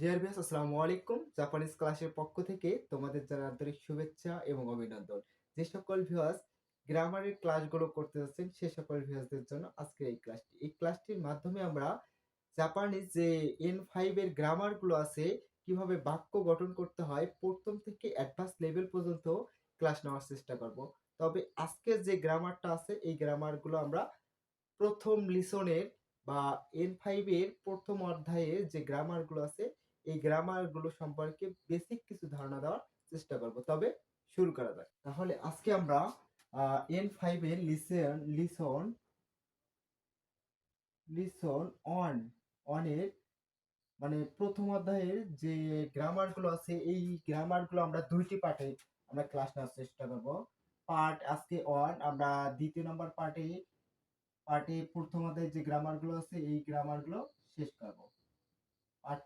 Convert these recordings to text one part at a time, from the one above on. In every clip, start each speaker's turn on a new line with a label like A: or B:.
A: Dear viewers আসসালামু আলাইকুম। Japanese ক্লাসের পক্ষ থেকে তোমাদের জানাই আন্তরিক শুভেচ্ছা এবং অভিনন্দন। যে সকল ভিউয়ার্স গ্রামারের ক্লাসগুলো করতে যাচ্ছেন, সে সকল ভিউয়ার্সদের জন্য আজকের এই ক্লাসটি এই ক্লাসটির মাধ্যমে আমরা জাপানিজ যে এন ফাইভ এর গ্রামারগুলো আছে, কীভাবে বাক্য গঠন করতে হয়, প্রথম থেকে অ্যাডভান্স লেভেল পর্যন্ত ক্লাস নেওয়ার চেষ্টা করব। তবে আজকের যে গ্রামারটা আছে, এই গ্রামারগুলো আমরা প্রথম লিসনের বা এন ফাইভ এর প্রথম অধ্যায়ে যে গ্রামারগুলো আছে এই গ্রামারগুলো সম্পর্কে বেসিক কিছু ধারণা দেওয়ার চেষ্টা করব। তবে শুরু করা যাক। তাহলে আজকে আমরা এন ফাইভ এর লিসন লিসন লিসন অন অনের মানে প্রথম অধ্যায়ের যে গ্রামারগুলো আছে, এই গ্রামারগুলো আমরা দুইটি পার্টে আমরা ক্লাস নেওয়ার চেষ্টা করব। পার্ট আজকে অন আমরা দ্বিতীয় নম্বর পার্টে পার্টে প্রথম অধ্যায়ের যে গ্রামারগুলো আছে, এই গ্রামারগুলো শেষ করব। পার্ট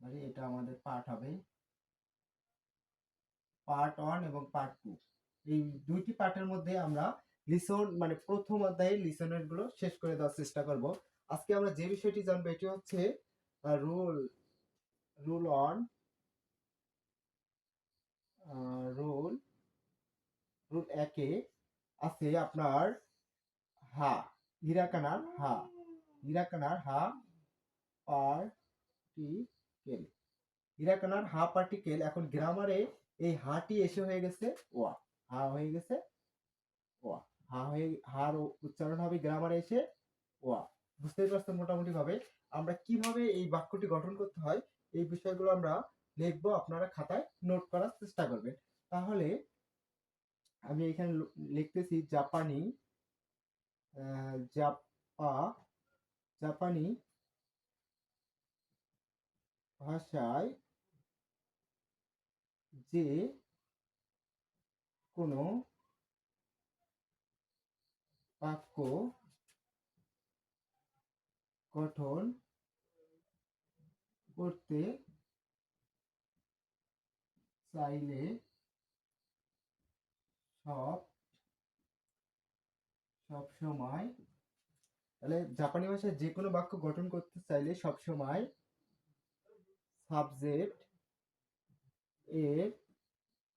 A: মানে এটা আমাদের পার্ট হবে। পার্ট ওয়ান এবং পার্ট টু এই দুইটি পার্টের মধ্যে আমরা লিসন মানে প্রথম অধ্যায়ে লিসনেরগুলো শেষ করে দেওয়ার চেষ্টা করব। আজকে আমরা যে বিষয়টি জানব, এটি হচ্ছে rule rule on rule rule একে আছে আপনার হা হিরাকানার হা। হিরাকানার হা পার্টিকেল হিরাকানার হা পার্টিকেল এখন গ্রামারে এই হাটি এসে হয়ে গেছে ওয়া হা হয়ে গেছে ওয়া হা হয়ে, হার উচ্চারণ হবে গ্রামারে এসে ওয়া বুঝতেই পারছেন মোটামুটি ভাবে আমরা কীভাবে এই বাক্যটি গঠন করতে হয়, এই বিষয়গুলো আমরা লিখব, আপনারা খাতায় নোট করার চেষ্টা করবেন। তাহলে আমি এখানে লিখতেছি জাপানি জাপা, জাপানি ভাষায় যে কোনো বাক্য গঠন করতে চাইলে সব সব সময়, তাহলে জাপানি ভাষায় যে কোনো বাক্য গঠন করতে চাইলে সব সময় সাবজেক্ট এর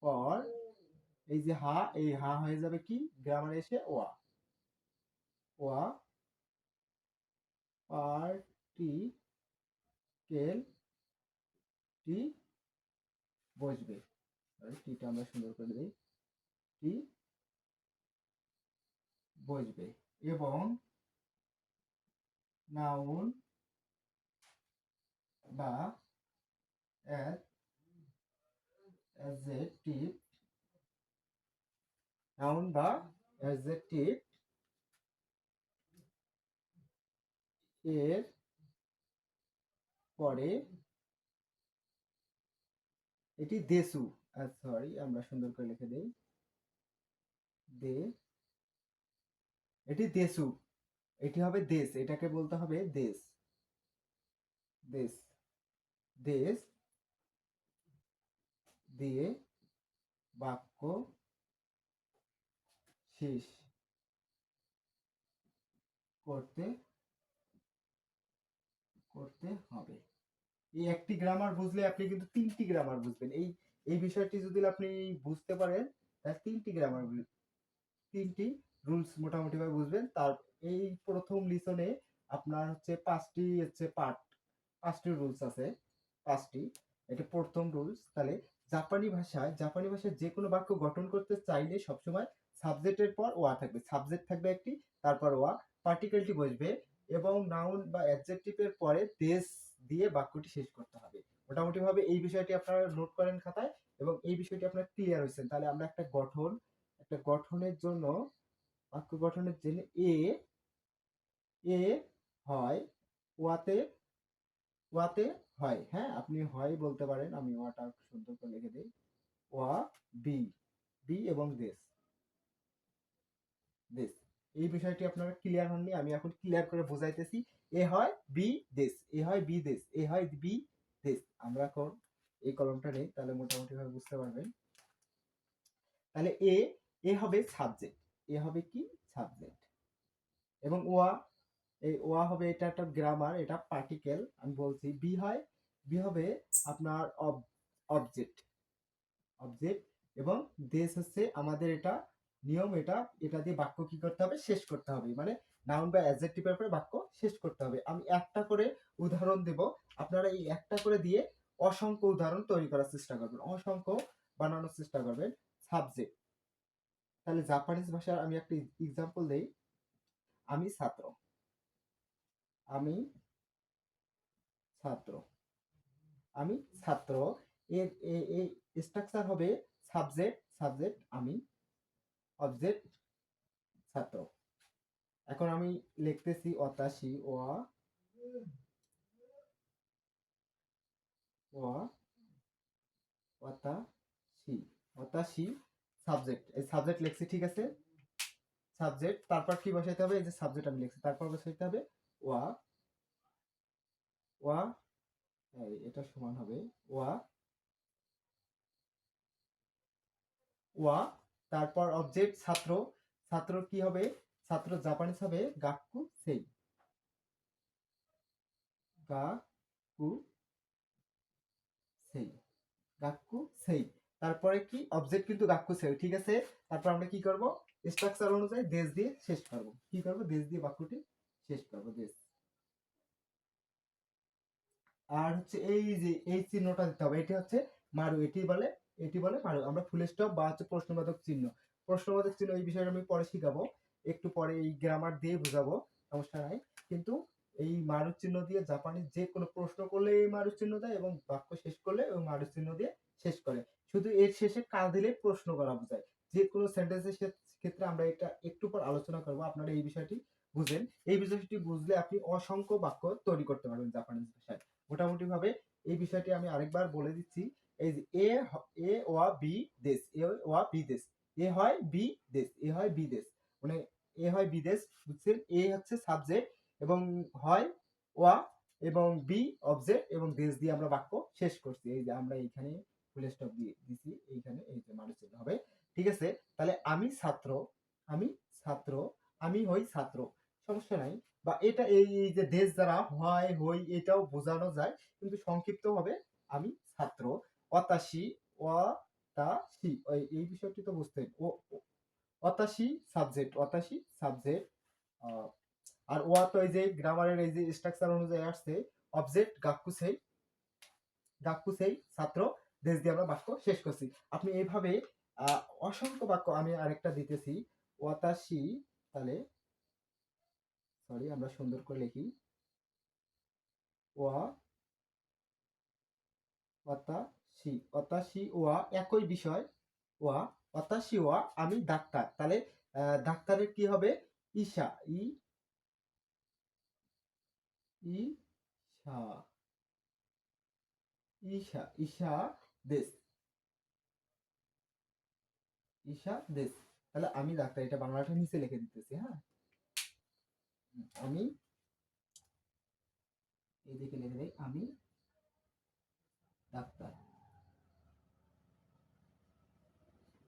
A: পর এই যে হা, এই হা হয়ে যাবে কি? গ্রামারে এসে ওয়া। ওয়া পার্টিকেল টি বসবে। টিটা আমরা সুন্দর করে দিই। টি বসবে এবং নাউন বা অ্যাডজেক্টিভ নাউন বা অ্যাডজেক্টিভ এর পরে এটি দেসু সরি আমরা সুন্দর করে লিখে দেই। দে, এটি দেসু, এটি হবে দেশ, এটাকে বলতে হবে দেশ। দেশ দেশ দিয়ে বাক্য শেষ করতে করতে হবে। এই একটি গ্রামার বুঝলে আপনি কিন্তু তিনটি গ্রামার বুঝবেন। এই এই বিষয়টি যদি আপনি বুঝতে পারেন, তাহলে তিনটি গ্রামার তিনটি রুলস মোটামুটি ভাবে বুঝবেন। তার, এই প্রথম লিসনে আপনার হচ্ছে পাঁচটি হচ্ছে পার্ট পাঁচটি রুলস আছে। পাঁচটি, এটা প্রথম রুলস তাহলে জাপানি ভাষায় জাপানি ভাষায় যে কোনো বাক্য গঠন করতে চাইলে সবসময় সাবজেক্টের পর ওয়া থাকবে। সাবজেক্ট থাকবে একটি, তারপর ওয়া। পার্টিকেলটি বসবে এবং নাউন বা অ্যাডজেক্টিভের পরে দেশ দিয়ে বাক্যটি শেষ করতে হবে। মোটামুটি ভাবে এই বিষয়টি আপনারা নোট করেন খাতায় এবং এই বিষয়টি আপনার ক্লিয়ার হয়েছেন। তাহলে আমরা একটা গঠন, একটা গঠনের জন্য, বাক্য গঠনের জন্য এ এ হয় ওয়াতে ওয়াতে হয়। হ্যাঁ আপনি হয় বলতে পারেন, আমি ওয়াটা সুন্দর করে লিখে দিই। ওয়া, বি বি এবং দেশ দেশ এই বিষয়টি আপনারা ক্লিয়ার হননি, আমি এখন ক্লিয়ার করে বোঝাইতেছি। এ হয় বি দেশ এ হয় বি দেশ এ হয় বি দেশ আমরা এখন এই কলমটা নেই, তাহলে মোটামুটি ভাবে বুঝতে পারবেন। তাহলে এ এ হবে সাবজেক্ট এ হবে কি? সাবজেক্ট এবং ওয়া এই ওয়া হবে এটা একটা গ্রামার এটা পার্টিকেল আমি বলছি বি হয় বি হবে আপনার অবজেক্ট অবজেক্ট এবং দেশ হচ্ছে আমাদের এটা নিয়ম, এটা এটা দিয়ে বাক্য কি করতে হবে? শেষ করতে হবে। মানে নাউন বা অ্যাডজেক্টিভের পরে বাক্য শেষ করতে হবে। আমি একটা করে উদাহরণ দেব। আপনারা এই একটা করে দিয়ে অসংখ্য উদাহরণ তৈরি করার চেষ্টা করবেন। অসংখ্য বানানোর চেষ্টা করবেন। সাবজেক্ট তাহলে জাপানিজ ভাষার আমি একটা এক্সাম্পল দেই। আমি ছাত্র। আমি ছাত্র। আমি ছাত্র। এর এই স্ট্রাকচার হবে সাবজেক্ট সাবজেক্ট আমি অবজেক্ট ছাত্র। এখন আমি লিখতেছি অতাশি ও অতাশি। অতাশি সাবজেক্ট এই সাবজেক্ট লিখছি, ঠিক আছে? সাবজেক্ট তারপর কি বসাইতে হবে? এই যে সাবজেক্ট আমি লিখছি, তারপর বসাইতে হবে ওয়া ওয়া এটা সমান হবে, ওয়া ওয়া, তারপর অবজেক্ট ছাত্র ছাত্র কি হবে? ছাত্র জাপানিজ হবে গাক্কু সেই। গাক্কু সেই গাক্কু সেই। তারপরে কি? অবজেক্ট কিন্তু গাকু সেই, ঠিক আছে? তারপর আমরা কি করব? স্ট্রাকচার অনুযায়ী দেশ দিয়ে শেষ করব। কি করব? দেশ দিয়ে বাক্যটি শেষ করব দেশ আর হচ্ছে এই যে, এই চিহ্নটা দিতে হবে, এটি হচ্ছে মারু, এটি বলে এটি বলে মারু। আমরা ফুল স্টপ বা হচ্ছে প্রশ্নবোধক চিহ্ন। প্রশ্নবোধক চিহ্ন এই বিষয়ে আমি পরে শিখাবো। একটু পরে এই গ্রামার দিয়ে বুঝাবো, সমস্যা নাই। কিন্তু এই মারু চিহ্ন দিয়ে জাপানি যে কোনো প্রশ্ন করলে এই মারু চিহ্ন দেয় এবং বাক্য শেষ করলে ওই মারু চিহ্ন দিয়ে শেষ করে। শুধু এর শেষে কাজ দিলে প্রশ্ন করা বোঝায়। যে কোনো সেন্টেন্সের ক্ষেত্রে আমরা এটা একটু পর আলোচনা করব। আপনারা এই বিষয়টি বুঝেন? এই বিষয়টি বুঝলে আপনি অসংখ্য বাক্য তৈরি করতে পারবেন জাপানিজ ভাষায়। মোটামুটি ভাবে এই বিষয়টি আমি আরেকবার বলে দিচ্ছি। এই যে এ এ ওয়া বি দেশ, এ ওয়া বি দেশ, এ হয় বি দেশ, এ হয় বি দেশ। মানে এ হয় বিদেশ বুঝছেন? এ হচ্ছে সাবজেক্ট এবং হয় ওয়া এবং বি অবজেক্ট এবং দেশ দিয়ে আমরা বাক্য শেষ করছি। এই যে আমরা এইখানে ফুল স্টপ দিয়ে দিছি, এইখানে এই যে মানুষ হবে। ঠিক আছে? তাহলে আমি ছাত্র আমি ছাত্র, আমি হই ছাত্র। সমস্যা নাই। বা এটা এই যে দেশ দ্বারা হয় হই এটাও বোঝানো যায় কিন্তু সংক্ষিপ্ত হবে আমি ছাত্র অতাশি অতাশি এই বিষয়টি তো বুঝতে ও অতাশি সাবজেক্ট অতাশি সাবজেক্ট আর ওয়া তো এই যে গ্রামারের এই যে স্ট্রাকচার অনুযায়ী আসছে অবজেক্ট গাক্কুসেই গাক্কুসেই ছাত্র দেশ দিয়ে আমরা বাক্য শেষ করছি। আপনি এইভাবে আহ, অসংখ্য বাক্য আমি আরেকটা দিতেছি ওয়াতাশি তাহলে সরি আমরা সুন্দর করে লিখি। ওয়া অতাশি অতাশি ওয়া একই বিষয়। ওয়া অতাশি ওয়া আমি ডাক্তার। তাহলে ডাক্তারের কি হবে? ঈশা, ই, ঈশা ঈশা ঈশা দেশ। ঈশা দেশ। তাহলে আমি ডাক্তার, এটা বাংলাটা নিচে লিখে দিতেছি হ্যাঁ? আমি এইদিকে লিখে দেই, আমি ডাক্তার।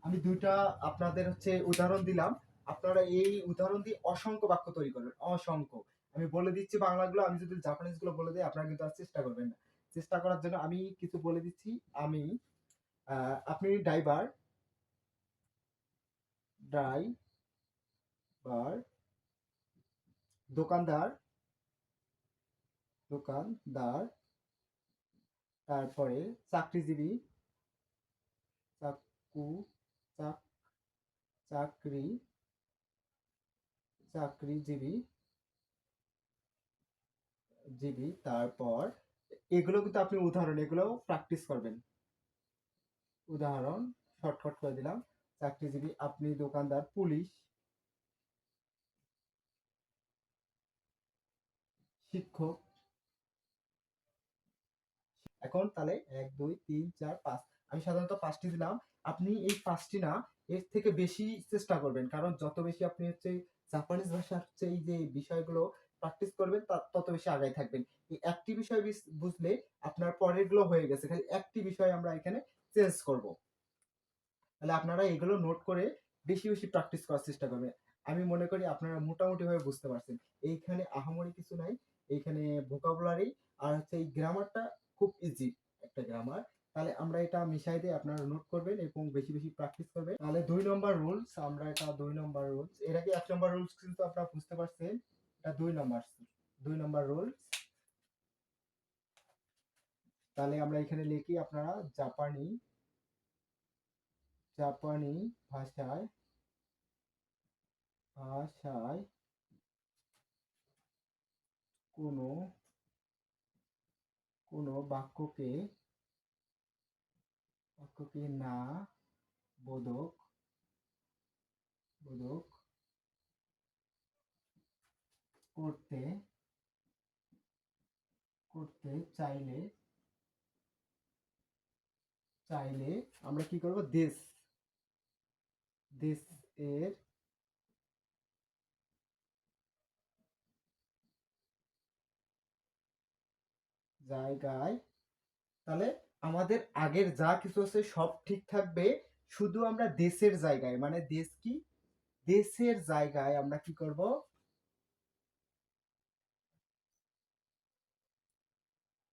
A: আমি দুইটা আপনাদের হচ্ছে উদাহরণ দিলাম। আপনারা এই উদাহরণ দিয়ে অসংখ্য বাক্য তৈরি করবেন, অসংখ্য। আমি বলে দিচ্ছি বাংলাগুলো, আমি যদি জাপানিজগুলো বলে দিই, আপনারা কিন্তু আর চেষ্টা করবেন না। চেষ্টা করার জন্য আমি কিছু বলে দিচ্ছি। আমি আপনি ড্রাইভার ড্রাইভার দোকানদার দোকানদার, তারপরে চাকরিজীবী, চাকু, চাক, চাকরি, চাকরিজীবী, জীবী, তারপর এগুলো কিন্তু আপনি উদাহরণ, এগুলো প্র্যাকটিস করবেন। উদাহরণ শর্টকাট করে দিলাম। চাকরিজীবী, আপনি দোকানদার, পুলিশ শিক্ষক। এখন তাহলে এক, দুই, তিন, চার, পাঁচ। আমি সাধারণত পাঁচটি দিলাম। আপনি এই পাঁচটি না, এর থেকে বেশি চেষ্টা করবেন। কারণ যত বেশি আপনি হচ্ছে জাপানিজ ভাষা হচ্ছে এই যে বিষয়গুলো প্র্যাকটিস করবেন তত বেশি আগায় থাকবেন। এই একটি বিষয় বুঝলে আপনার পরেরগুলো হয়ে গেছে। খালি একটি বিষয় আমরা এখানে চেঞ্জ করব। তাহলে আপনারা এগুলো নোট করে বেশি বেশি প্র্যাকটিস করার চেষ্টা করবেন। আমি মনে করি আপনারা মোটামুটি ভাবে বুঝতে পারছেন। এইখানে আহামরি কিছু নাই। এইখানে ভোকাবুলারি আর হচ্ছে এই গ্রামারটা খুব ইজি একটা গ্রামার তাহলে আমরা এটা মিশাই দিয়ে আপনারা নোট করবেন এবং বেশি বেশি প্র্যাকটিস করবেন। তাহলে দুই নম্বর রুলস আমরা এটা দুই নম্বর রুলস এর আগে এক নম্বর রুলস কিন্তু আপনারা বুঝতে পারছেন, এটা দুই নম্বর দুই নম্বর রুলস তাহলে আমরা এখানে লিখি আপনারা জাপানি জাপানি ভাষায় ভাষায় কোনো কোনো বাক্যকে বাক্যকে না বোধক বোধক করতে করতে চাইলে চাইলে আমরা কি করব? দেশ দেশ এর জায়গায়, তাহলে আমাদের আগের যা কিছু আছে সব ঠিক থাকবে। শুধু আমরা দেশের জায়গায় মানে দেশ কি? দেশের জায়গায় আমরা কি করব?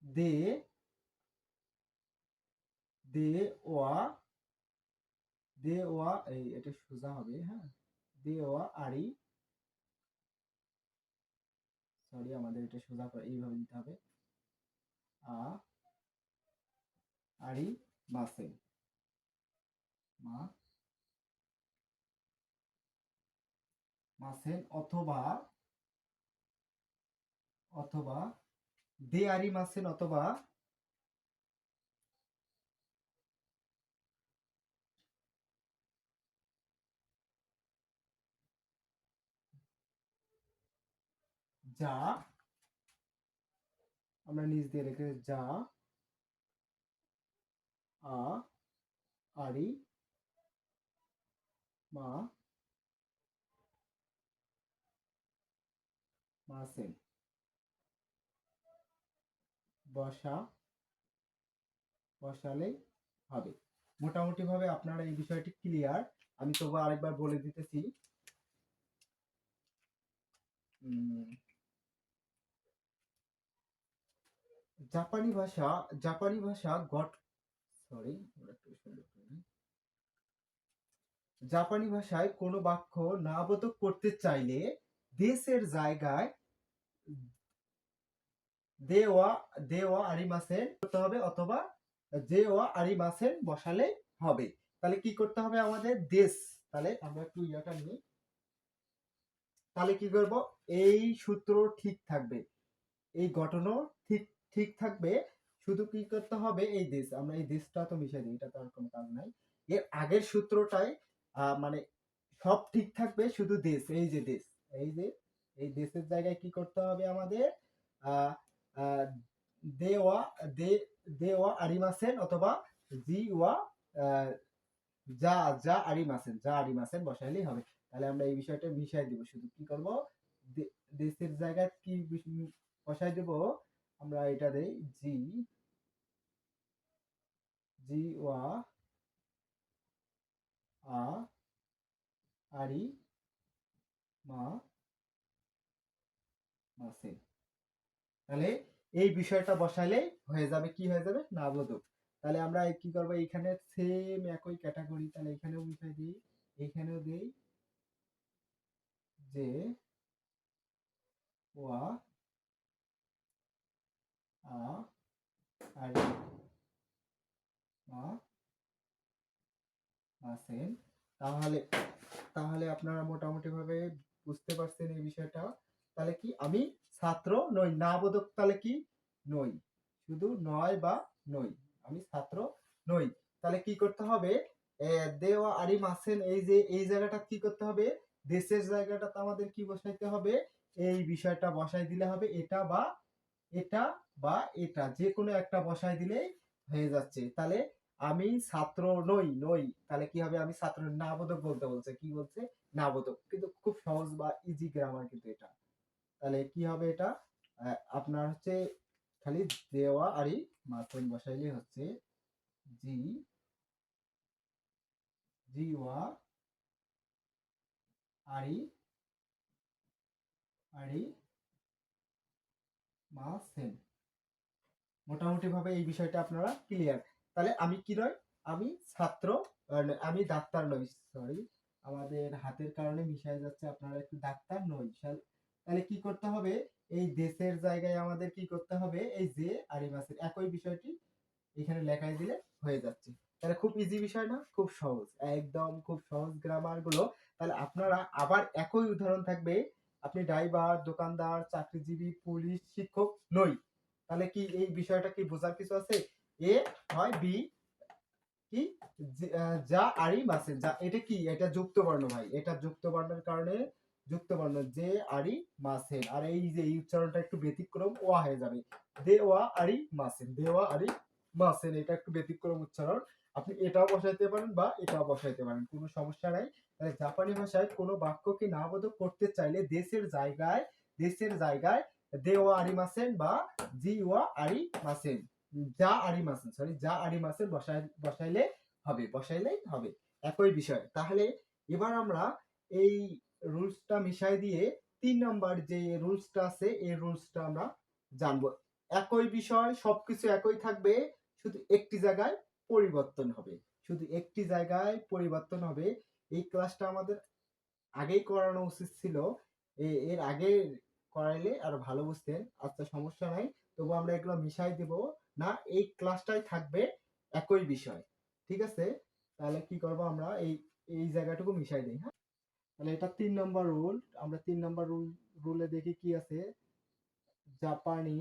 A: দে দে ওয়া দে ওয়া, এই এটা সোজা হবে হ্যাঁ? দে ওয়া আরি। সরি আমাদের এটা সোজা করে এইভাবে দিতে হবে। আ আরি মাসে মা মাসেন অথবা অথবা দে আরি মাসেন অথবা যা আমরা নিচ দিয়ে রেখে যা, আ, আরি, মা মাসেন বসা বসালেই হবে। মোটামুটি ভাবে আপনারা এই বিষয়টি ক্লিয়ার আমি তবু আরেকবার বলে দিতেছি। জাপানি ভাষা জাপানি ভাষা গট সরি জাপানি ভাষায় কোনো বাক্য নাবোধক করতে চাইলে দেশের জায়গায় দেওয়া দেওয়া আরিমাসেন করতে হবে অথবা যে ওয়া আরিমাসেন বসালে হবে। তাহলে কি করতে হবে আমাদের? দেশ। তাহলে আমরা একটু ইয়াটা নিই। তাহলে কি করব? এই সূত্র ঠিক থাকবে। এই ঘটনা ঠিক ঠিক থাকবে। শুধু কি করতে হবে? এই দেশ, আমরা এই দেশটা তো মিশাই দিই এটা তো আর কোনো কাজ নাই। এর আগের সূত্রটাই মানে সব ঠিক থাকবে, শুধু দেশ, এই যে দেশ, এই যে, এই দেশের জায়গায় কি করতে হবে আমাদের? দেওয়া, দে, দেওয়া আরিমাসেন অথবা জি ওয়া যা যা আরিমাসেন যা আরিমাসেন বসাইলেই হবে। তাহলে আমরা এই বিষয়টা মিশাই দিব। শুধু কি করব? দেশের জায়গায় কি বসাই দেব? আমরা এটা দেই জি জি ওয়া আ আরি মা মাসে তাহলে এই বিষয়টা বসাইলে হয়ে যাবে, কি হয়ে যাবে? নাবোধক তাহলে আমরা কি করব? এখানে সেম একই ক্যাটাগরি তাহলে এখানেও মিশাই দিই। এখানেও দিই যে ওয়া আ তাহলে তাহলে আপনারা মোটামুটি ভাবে বুঝতে পারছেন এই বিষয়টা তাহলে কি আমি ছাত্র নই না বোধক তাহলে কি নই শুধু নয় বা নই আমি ছাত্র নই তাহলে কি করতে হবে দেওয়া আরি মাসেন এই যে এই জায়গাটা কি করতে হবে দেশের জায়গাটা তো আমাদের কি বসাইতে হবে এই বিষয়টা বসাই দিলে হবে এটা বা এটা বা এটা যে কোনো একটা বসাই দিলেই হয়ে যাচ্ছে। তাহলে আমি ছাত্র নই নই। তাহলে কি হবে? আমি ছাত্র নাবোধক বলতে বলছে। কি বলছে? নাবোধক। কিন্তু খুব সহজ বা ইজি গ্রামার কিন্তু এটা। তাহলে কি হবে এটা? আপনার হচ্ছে খালি দেওয়া আরই মাখন বসাইলে হচ্ছে জি জি ওয়া আরি আরি মাসেন মোটামুটি ভাবে এই বিষয়টা আপনারা ক্লিয়ার তাহলে আমি কি নয়, আমি ছাত্র আমি ডাক্তার নই সরি আমাদের হাতের কারণে মিশায় যাচ্ছে, আপনারা একটু ডাক্তার নই তাহলে কি করতে হবে? এই দেশের জায়গায় আমাদের কি করতে হবে? এই যে আর একই বিষয়টি এখানে লেখায় দিলে হয়ে যাচ্ছে। তাহলে খুব ইজি বিষয় না, খুব সহজ। একদম খুব সহজ গ্রামারগুলো। তাহলে আপনারা আবার একই উদাহরণ থাকবে আপনি ড্রাইভার, দোকানদার, চাকরিজীবী, পুলিশ, শিক্ষক নই। তাহলে কি এই বিষয়টা কি বোঝার কিছু আছে? এ হয় বি কি? যে- আরি মাসে, যা, এটা কি? এটা যুক্ত বর্ণ ভাই। এটা যুক্ত বর্ণের কারণে যুক্ত বর্ণ যে আরি মাসেন আর এই যে, এই উচ্চারণটা একটু ব্যতিক্রম ওয়া হয়ে যাবে। দে ওয়া আরি মাসেন দেওয়া আরি মাসেন এটা একটু ব্যতিক্রম উচ্চারণ। আপনি এটাও বসাইতে পারেন বা এটাও বসাইতে পারেন, কোনো সমস্যা নাই। জাপানি ভাষায় কোনো বাক্যকে নাবোধক করতে চাইলে দেশের জায়গায় দেশের জায়গায় দেওয়া আরি মাসেন বা জি ওয়া আরি মাসেন যা আরি মাসেন সরি যা আরি মাসেন বসাই বসাইলে হবে, বসাইলেই হবে। একই বিষয়। তাহলে এবার আমরা এই রুলসটা মিশাই দিয়ে তিন নাম্বার যে রুলসটা আছে, এই রুলসটা আমরা জানব। একই বিষয়, সবকিছু একই থাকবে, শুধু একটি জায়গায় পরিবর্তন হবে। শুধু একটি জায়গায় পরিবর্তন হবে এই ক্লাসটা আমাদের আগেই করানো উচিত ছিল। এর আগে করাইলে আর ভালো বুঝতেন আচ্ছা সমস্যা নাই, তবু আমরা এগুলো মিশাই দেব। না, এই ক্লাসটাই থাকবে একই বিষয়, ঠিক আছে? তাহলে কি করব আমরা? এই এই জায়গাটুকু মিশাই দিই হ্যাঁ? তাহলে এটা তিন নম্বর রুল আমরা তিন নম্বর রুল রুলে দেখি কি আছে। জাপানি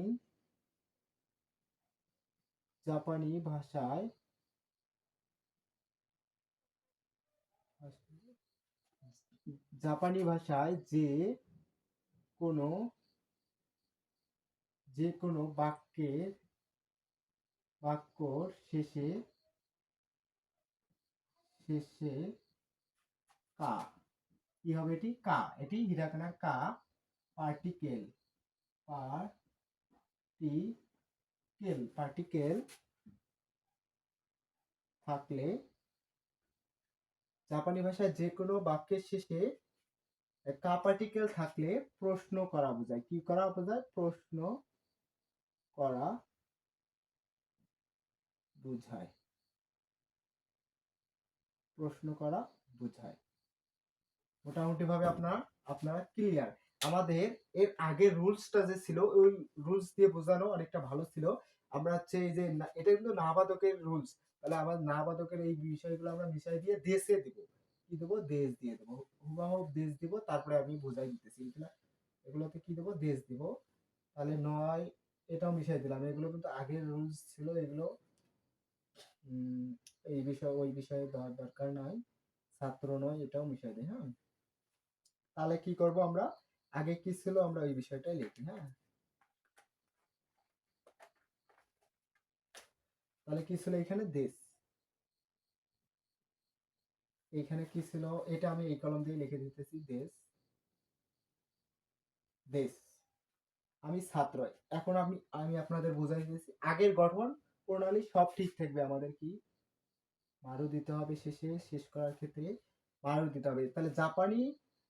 A: জাপানি ভাষায় জাপানি ভাষায় যে কোনো যে কোনো বাক্যের বাক্যর শেষে শেষে কা। কি হবে এটি? কা। এটি হিরাকানা কা পার্টিকেল পার্টিকেল পার্টিকেল থাকলে জাপানি ভাষায় যে কোনো বাক্যের শেষে কা পার্টিকেল থাকলে প্রশ্ন করা বোঝায়। কি করা বোঝায়? প্রশ্ন করা বোঝায়। প্রশ্ন করা বোঝায়। মোটামুটি ভাবে আপনারা আপনারা ক্লিয়ার আমাদের এর আগের রুলসটা যে ছিল, ওই রুলস দিয়ে বোঝানো অনেকটা ভালো ছিল। আমরা হচ্ছে এই যে এটা কিন্তু নাবাদকের রুলস তাহলে আমার নাবাদকের এই বিষয়গুলো আমরা মিশাই দিয়ে দেশে দিব। কি দেবো? দেশ দিয়ে দেবো। হুবাহুব দেশ দিব, তারপরে আমি বোঝাই দিতেছি এগুলা এগুলোতে কি দেবো? দেশ দিব। তাহলে নয়, এটাও মিশাই দিলাম। এগুলো কিন্তু আগের রুলস ছিল, এগুলো এই বিষয়, ওই বিষয়ে দেওয়ার দরকার নাই। ছাত্র নয়, এটাও মিশাই দিই হ্যাঁ? তাহলে কি করব আমরা? আগে কি ছিল আমরা ওই বিষয়টাই লিখি হ্যাঁ? তাহলে কি ছিল এখানে? দেশ। এখানে কি ছিল? এটা আমি এই কলম দিয়ে লিখে দিতেছি দেশ দেশ আমি ছাত্র, এখন আমি আমি আপনাদের বুঝাই দিতেছি, আগের গঠন প্রণালী সব ঠিক থাকবে, আমাদের কি? মারু দিতে হবে শেষে, শেষ করার ক্ষেত্রে মারু দিতে হবে। তাহলে জাপানি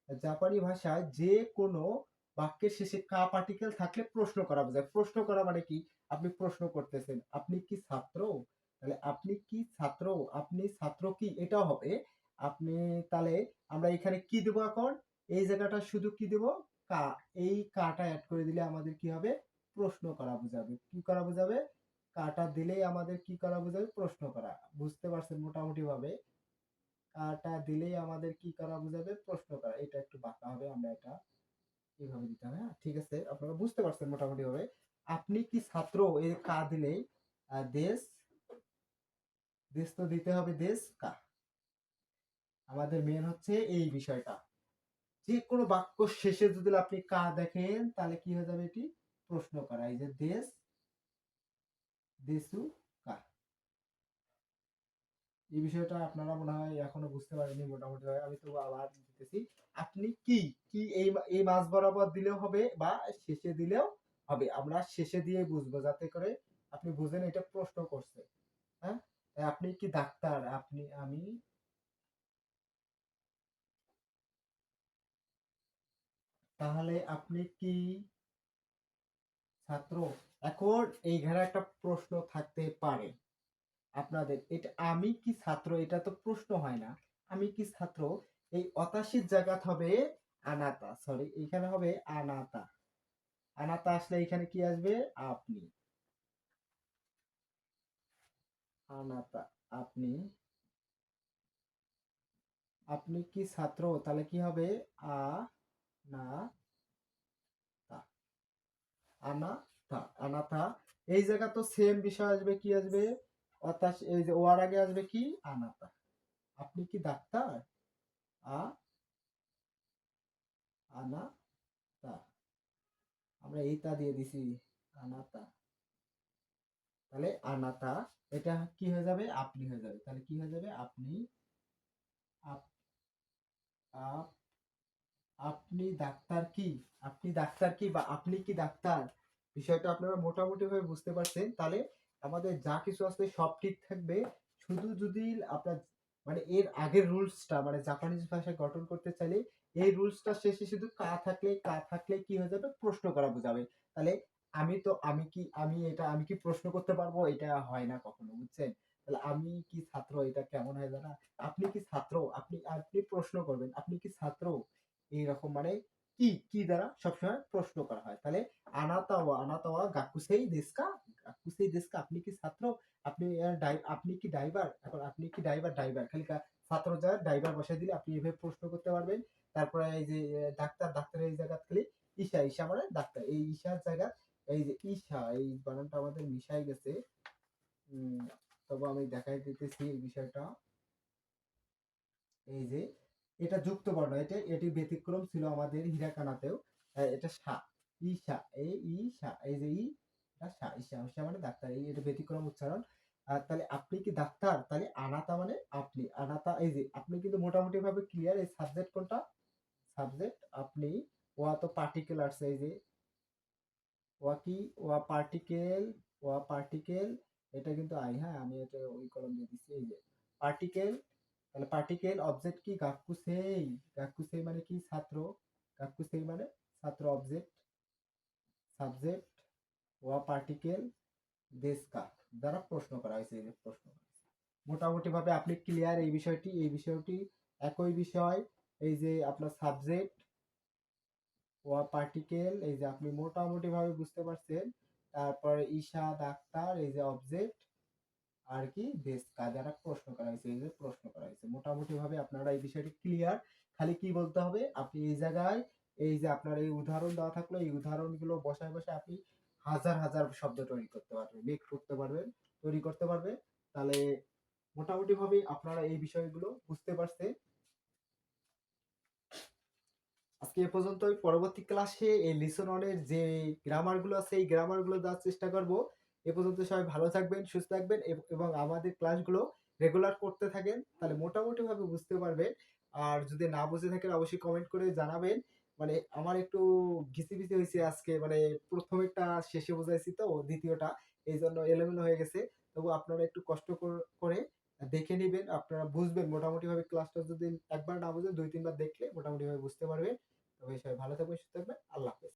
A: জাপানি ভাষায় যে কোনো বাক্যের শেষে কা পার্টিকেল থাকলে প্রশ্ন করা বোঝায়। প্রশ্ন করা মানে কি? আপনি প্রশ্ন করতেছেন, আপনি কি ছাত্র? তাহলে আপনি কি ছাত্র? আপনি ছাত্র কি? এটাও হবে আপনি তাহলে আমরা এখানে কি দেবো এখন? এই জায়গাটা শুধু কি দেব? কা। এই কাটা অ্যাড করে দিলে আমাদের কি হবে? প্রশ্ন করা বোঝাবে। কি করা বোঝাবে? কাটা দিলেই আমাদের কি করা বোঝাবে? প্রশ্ন করা। বুঝতে পারছেন মোটামুটি ভাবে কাটা দিলেই আমাদের কি করা বোঝাবে? প্রশ্ন করা। এটা একটু বাঁকা হবে, আমরা এটা এইভাবে দিতে হবে হ্যাঁ? ঠিক আছে, আপনারা বুঝতে পারছেন মোটামুটি ভাবে আপনি কি ছাত্র? এই কা দিলেই দেশ দেশ তো দিতে হবে দেশ, কা। আমাদের মেন হচ্ছে এই বিষয়টা। যে কোনো বাক্য শেষে যদি আপনি কা দেখেন, তাহলে কি হয়ে যাবে এটি? প্রশ্ন করা। এই যে দেশ, দেশু কা। এই বিষয়টা আপনারা মনে হয় এখনও বুঝতে পারেননি মোটামুটি আমি তো আবার দিতেছি আপনি কি? কি এই এই মাছ বরাবর দিলেও হবে বা শেষে দিলেও হবে? আমরা শেষে দিয়ে বুঝব যাতে করে আপনি বুঝেন এটা প্রশ্ন করছে। হ্যাঁ? আপনি কি ডাক্তার? আপনি, আমি তাহলে আপনি কি ছাত্র? এখন এইখানে একটা প্রশ্ন থাকতে পারে। আপনাদের, এটা আমি কি ছাত্র? এটা তো প্রশ্ন হয় না। আমি কি ছাত্র? এই অতাশির জায়গা হবে আনাতা। সরি এখানে হবে আনাতা। আনাতা আসলে এখানে কি আসবে? আপনি। আনাতা, আপনি। আপনি কি ছাত্র? তাহলে কি হবে? আ না এই জায়গা তো সেম বিষয় আসবে, কি আসবে? অর্থাৎ এই যে ওয়ার আগে আসবে কি? আনাতা আপনি কি ডাক্তার? আ আমরা এই তা দিয়ে দিছি আনাতা তাহলে আনাতা এটা কি হয়ে যাবে? আপনি হয়ে যাবে। তাহলে কি হয়ে যাবে? আপনি, আপ- আপ- আপনি ডাক্তার কি? আপনি ডাক্তার কি বা আপনি কি ডাক্তার? বিষয়টা আপনারা মোটামুটি ভাবে বুঝতে পারছেন। তাহলে আমাদের যা কিছু আছে সব ঠিক থাকবে। শুধু যদি আপনার মানে এর আগের রুলসটা মানে জাপানিজ ভাষায় গঠন করতে চাইলে এই রুলসটা শেষে শুধু কা থাকলে কা থাকলে কি হয়ে যাবে? প্রশ্ন করা বোঝাবে। তাহলে আমি তো, আমি কি, আমি এটা, আমি কি প্রশ্ন করতে পারব? এটা হয় না কখনো, বুঝছেন? তাহলে আমি কি ছাত্র? এটা কেমন হয় জানা? আপনি কি ছাত্র? আপনি আপনি প্রশ্ন করবেন। আপনি কি ছাত্র? এইরকম মানে কি কি দ্বারা সবসময় প্রশ্ন করা হয়? তাহলে আনাতাওয়া আনাতাওয়া গাকুসেই দেশকা গাকুসেই দেশকা। আপনি কি ছাত্র? আপনি আপনি কি ড্রাইভার? এখন আপনি কি ড্রাইভার? ড্রাইভার। খালি ছাত্র যা, ড্রাইভার বসাই দিলে আপনি এভাবে প্রশ্ন করতে পারবেন। তারপরে এই যে ডাক্তার, ডাক্তারের এই জায়গা খালি ঈশা ঈশা মানে ডাক্তার। এই ঈশার জায়গা এই যে ঈশা, এই বানানটা আমাদের মিশাই গেছে। তবে আমি দেখাই দিতেছি এই বিষয়টা। এই যে এটা যুক্ত বর্ণ এটা, এটি ব্যতিক্রম ছিল আমাদের হিরাকানাতেও। এটা সা ঈশা এই ঈশা এই যে ই সা ঈশা ঈশা মানে ডাক্তার, এই এটা ব্যতিক্রম উচ্চারণ। আর তাহলে আপনি কি ডাক্তার? তাহলে আনাতা মানে আপনি, আনাতা, এই যে আপনি কিন্তু মোটামুটি ভাবে ক্লিয়ার এই সাবজেক্ট কোনটা? সাবজেক্ট আপনি ওয়া তো পার্টিকেল এই যে, ওয়া কি? ওয়া পার্টিকেল ওয়া পার্টিকেল এটা কিন্তু আই হ্যাঁ আমি এটা ওই কলম দিয়ে দিচ্ছি, এই যে পার্টিকেল তাহলে পার্টিকেল অবজেক্ট কি? গাকুসেই গাকুসেই মানে কি? ছাত্র। গাকুসেই মানে ছাত্র অবজেক্ট সাবজেক্ট ওয়া পার্টিকেল দেশকা। দ্বারা প্রশ্ন করা হয়েছে, এই প্রশ্ন করা মোটামুটি ভাবে আপনি ক্লিয়ার এই বিষয়টি এই বিষয়টি একই বিষয়। এই যে আপনার সাবজেক্ট ওয়া পার্টিকেল এই যে আপনি মোটামুটি ভাবে বুঝতে পারছেন। তারপরে ঈশা ডাক্তার এই যে অবজেক্ট আর কি দেশ দ্বারা প্রশ্ন করা হয়েছে এই যে প্রশ্ন করা হয়েছে। মোটামুটি ভাবে আপনারা এই বিষয়টি ক্লিয়ার খালি কি বলতে হবে? আপনি এই জায়গায় এই যে আপনার এই উদাহরণ দেওয়া থাকল, এই উদাহরণগুলো বসায় বসায় আপনি হাজার হাজার শব্দ তৈরি করতে পারবেন মেক করতে পারবেন, তৈরি করতে পারবেন। তাহলে মোটামুটি ভাবে আপনারা এই বিষয়গুলো বুঝতে পারছেন। আজকে এ পর্যন্ত পরবর্তী ক্লাসে এই লিসন অনের যে গ্রামারগুলো আছে, এই গ্রামারগুলো দেওয়ার চেষ্টা করব। এ পর্যন্ত সবাই ভালো থাকবেন, সুস্থ থাকবেন এবং আমাদের ক্লাসগুলো রেগুলার করতে থাকেন, তাহলে মোটামুটি ভাবে বুঝতে পারবেন। আর যদি না বুঝে থাকেন, অবশ্যই কমেন্ট করে জানাবেন। মানে আমার একটু ঘিসি ঘিসি হয়েছে আজকে মানে প্রথমেরটা শেষে বুঝাইছি তো, দ্বিতীয়টা এই জন্য এলোমেলো হয়ে গেছে। তবু আপনারা একটু কষ্ট করে দেখে নেবেন, আপনারা বুঝবেন মোটামুটি ভাবে ক্লাসটা যদি একবার না বুঝেন, দুই তিনবার দেখলে মোটামুটি ভাবে বুঝতে পারবেন। তবে সবাই ভালো থাকবেন, সুস্থ থাকবেন, আল্লাহ হাফেজ।